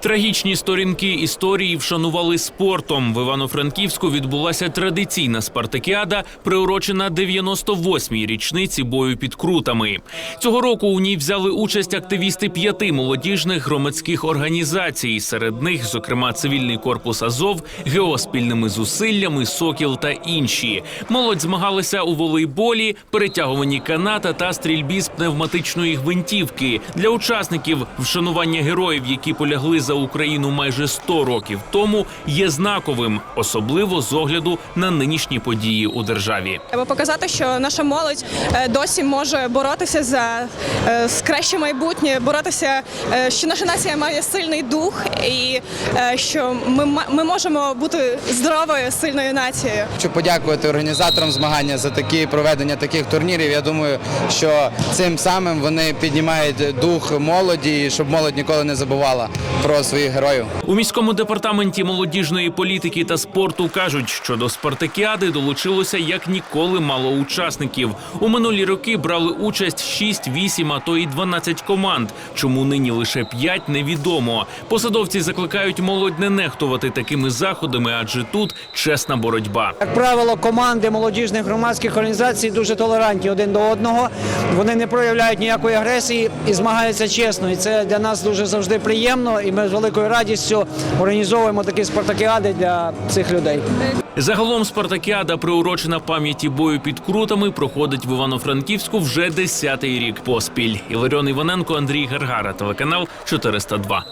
Трагічні сторінки історії вшанували спортом. В Івано-Франківську відбулася традиційна спартакіада, приурочена 98-й річниці бою під крутами. Цього року у ній взяли участь активісти п'яти молодіжних громадських організацій. Серед них, зокрема, цивільний корпус Азов, ГЕО спільними зусиллями, Сокіл та інші. Молодь змагалася у волейболі, перетягуванні каната та стрільбі з пневматичної гвинтівки. Для учасників вшанування героїв, які полягли за Україну майже 100 років тому, є знаковим, особливо з огляду на нинішні події у державі. Треба показати, що наша молодь е, досі може боротися за е, краще майбутнє, боротися, е, що наша нація має сильний дух, і що ми, ми можемо бути здоровою, сильною нацією. Хочу подякувати організаторам змагання за такі проведення таких турнірів. Я думаю, що цим самим вони піднімають дух молоді, щоб молодь ніколи не забувала про своїх героїв. У міському департаменті молодіжної політики та спорту кажуть, що до спартакіади долучилося як ніколи мало учасників. У минулі роки брали участь 6, 8, а то і 12 команд. Чому нині лише 5 – невідомо. Посадовці закликають молодь не нехтувати такими заходами, адже тут чесна боротьба. Як правило, команди молодіжних громадських організацій дуже толерантні один до одного. Вони не проявляють ніякої агресії і змагаються чесно. І це для нас дуже завжди приємно. І ми з великою радістю організовуємо такі спартакіади для цих людей. Загалом спартакіада, приурочена пам'яті бою під крутами, проходить в Івано-Франківську вже 10-й рік поспіль. Іларіон Іваненко, Андрій Гаргара, телеканал 402.